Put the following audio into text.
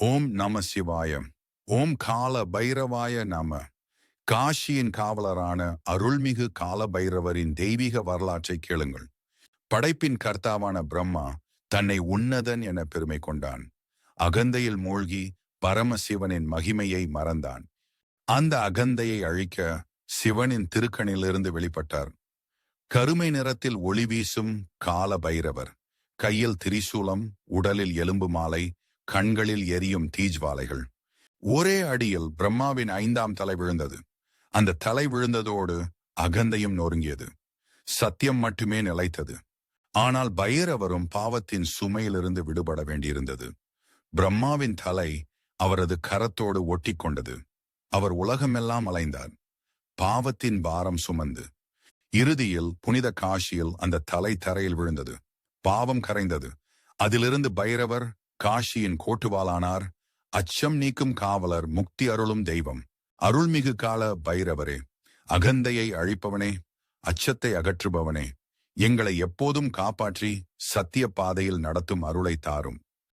ஓம் நம சிவாய. ஓம் கால பைரவாய நம. காஷியின் காவலரான அருள்மிகு கால பைரவரின் தெய்வீக வரலாற்றை கேளுங்கள். படைப்பின் கர்த்தாவான பிரம்மா தன்னை உன்னதன் என பெருமை கொண்டான். அகந்தையில் மூழ்கி பரமசிவனின் மகிமையை மறந்தான். அந்த அகந்தையை அழிக்க சிவனின் திருக்கணிலிருந்து வெளிப்பட்டார். கருமை நிறத்தில் ஒளி வீசும் கால பைரவர் கையில் திரிசூலம் உடலில் எலும்பு மாலை கண்களில் எரியும் தீஜ்வாலைகள். ஒரே அடியில் பிரம்மாவின் ஐந்தாம் தலை விழுந்தது. அந்த தலை விழுந்ததோடு அகந்தையும் நொறுங்கியது. சத்தியம் மட்டுமே நிலைத்தது. ஆனால் பைரவரும் பாவத்தின் சுமையிலிருந்து விடுபட வேண்டியிருந்தது. பிரம்மாவின் தலை அவரது கரத்தோடு ஒட்டி கொண்டது அவர் உலகமெல்லாம் அலைந்தார். பாவத்தின் பாரம் சுமந்து. இறுதியில் புனித காஷியில் அந்த தலை தரையில் விழுந்தது. பாவம் கரைந்தது. அதிலிருந்து பைரவர் காஷியின் கோட்டுவாளானார். அச்சம் நீக்கும் காவலர் முக்தி அருளும் தெய்வம். அருள்மிகு கால பைரவரே அகந்தையை அழிப்பவனே அச்சத்தை அகற்றுபவனே எங்களை எப்போதும் காப்பாற்றி சத்திய பாதையில் நடத்தும் அருளை தாரும்.